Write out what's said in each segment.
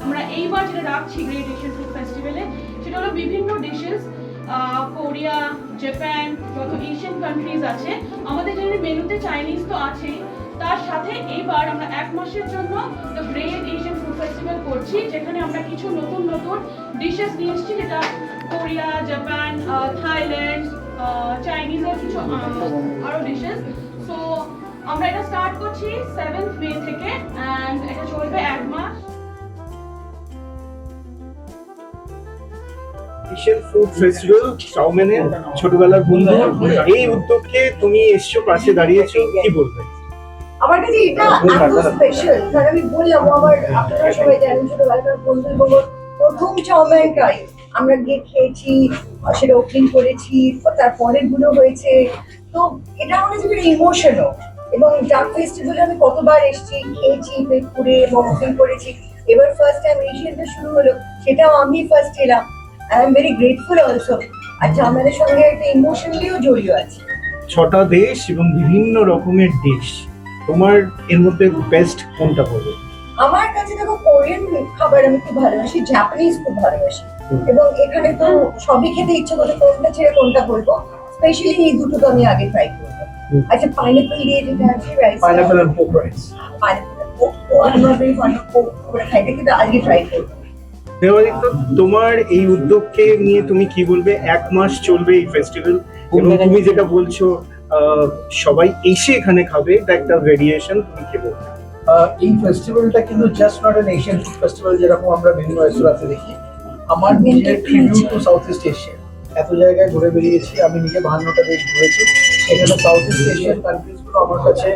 আমরা এইবার যেটা রাখছি গ্রেট এশিয়ান ফুড ফেস্টিভ্যালে সেটা হলো বিভিন্ন ডিশেস কোরিয়া জাপান যত এশিয়ান কান্ট্রিজ আছে আমাদের যে মেনুতে চাইনিজ তো আছেই তার সাথে এইবার আমরা এক মাসের জন্য the great Asian food festival করছি যেখানে আমরা কিছু নতুন নতুন ডিশেস নিয়ে এসেছি যেটা কোরিয়া জাপান থাইল্যান্ড চাইনিজের কিছু আহ, আরও ডিশেস সো আমরা এটা স্টার্ট করছি সেভেন্থ মে থেকে এশিয়ান ফুড ফেস্টিভ্যাল চাউমিনের ছোটবেলার বন্ধু। এই উদ্যোগকে তুমি এসছো পাশে দাঁড়িয়েছো কি বলবে? আমার কাছে এটা এত স্পেশাল কারণ আমি বললাম আমার আপনারা সবাই জানেন ছোটবেলাকার বন্ধু ওর প্রথম চাউমিনটাই আমরা গিয়ে খেয়েছি সেটা ওপেনিং করেছি তার পরেরগুলো হয়েছে। তো এটা আমার কাছে ইমোশনও এবং ডাক ফেস্টিভ্যালে আমি কতবার এসেছি খেয়েছি পেট পুড়ে এবং ওপেনিং করেছি। এবার ফার্স্ট টাইম এশিয়ানটা শুরু হলো সেটাও আমি ফার্স্ট এলাম। I am very grateful also আর চাউমিনের সঙ্গে একটা ইমোশনালিও জড়িয়ে আছে। ছটা দেশ এবং বিভিন্ন রকমের ডিশ তোমার এর মধ্যে বেস্ট কোনটা হবে আমার কাছে দেখো কোরিয়ান খাবার আমি খুব ভালোবাসি জাপানিজ খুব ভালোবাসি। এবং এখানে তো সবই খেতে ইচ্ছে করে কোনটা ছেড়ে কোনটা বলব। স্পেশালি এই দুটো তো আমি আগে ট্রাই করব। আচ্ছা পাইনাপল দিয়ে যেটা আছে rice pineapple and pork rice pineapple খাইতে কিন্তু আজকে ট্রাই করব। দেবাদিত্য তোমার এই উদ্যোগকে নিয়ে তুমি কি বলবে? এক মাস চলবে এই ফেস্টিভ্যাল এবং তুমি যেটা বলছো আহ, সবাই এসে এখানে খাবে এটা একটা ভেরিয়েশন তুমি কি বলবে। এই ফেস্টিভ্যালটা কিন্তু just not an Asian food festival যেরকম আমরা বিভিন্ন রেস্তোরাঁতে দেখি। আমার নিজের tribute to south east Asia এত জায়গায় ঘুরে বেরিয়েছি আমি নিজে বাহান্নটা দেশ ঘুরেছি। সেখানে সাউথ ইস্ট এশিয়ান কান্ট্রিজগুলো আমার কাছে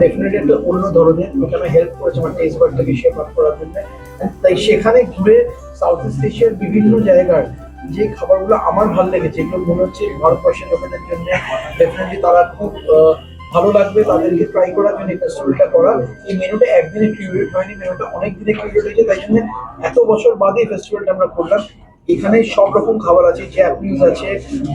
ডেফিনেটলি একটা অন্য ধরনের ওখানে হেল্প করেছে আমার টেস্ট বার্ডটাকে শেপ আপ করার জন্য। তাই সেখানে ঘুরে সাউথ ইস্ট এশিয়ার বিভিন্ন জায়গার যে খাবারগুলো আমার ভালো লেগেছে, এগুলো মনে হচ্ছে ভারতবর্ষের লোকেদের জন্য ডেফিনেটলি তারা খুব ভালো লাগবে। তাদেরকে ট্রাই করার জন্য ফেস্টিভ্যালটা করা এই মেনুটা একদিনে ক্রিয়েট হয়নি, মেনুটা অনেক দিনে ক্রিয়েট হয়েছে, তাই জন্য এত বছর বাদে এই ফেস্টিভ্যালটা আমরা করলাম। এখানে সব রকম খাবার আছে জ্যাপানিজ আছে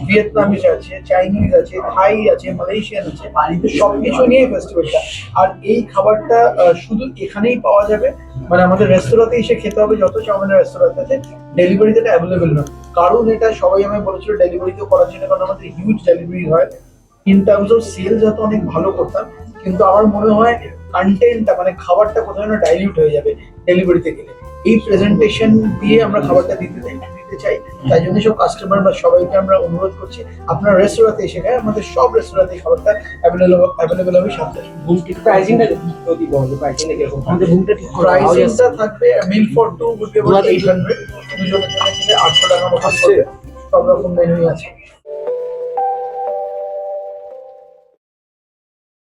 ভিয়েতনামিজ আছে চাইনিজ আছে থাই আছে মালয়েশিয়ান আছে তো সবকিছু নিয়ে ফেস্টিভ্যালটা আর এই খাবারটা শুধু এখানেই পাওয়া যাবে মানে আমাদের রেস্তোরাঁতে এসে খেতে হবে যত চাউমিনের রেস্তোরাঁ আছে ডেলিভারিতে এটা অ্যাভেলেবেল নয় কারণ এটা সবাই আমায় বলেছিল ডেলিভারিতেও করার জন্য কারণ আমাদের হিউজ ডেলিভারি হয়। ইন টার্মস অফ সেলস যাতে অনেক ভালো করতাম কিন্তু আমার মনে হয় কন্টেন্টটা মানে খাবারটা কোথাও যেন ডাইলিউট হয়ে যাবে ডেলিভারিতে গেলে এই প্রেজেন্টেশন দিয়ে আমরা খাবারটা দিতে চাই দিতে চাই। তাই জন্য সব কাস্টমার বা সবাইকে আমরা অনুরোধ করছি আপনার রেস্তোরাঁতে এসে খায় আমাদের সব রেস্তোরাঁতে খাবারটা অ্যাভেলেবল অ্যাভেলেবল হবে সাথে। প্রাইসিংটা যদি বলো প্রাইসিংটা কীরকম? আমাদের রুমটা ঠিক করে প্রাইসিংটা থাকবে meal for two would be about 800 দুজনের জন্য কিনে 800 টাকা মতো সব রকম মেনুই আছে।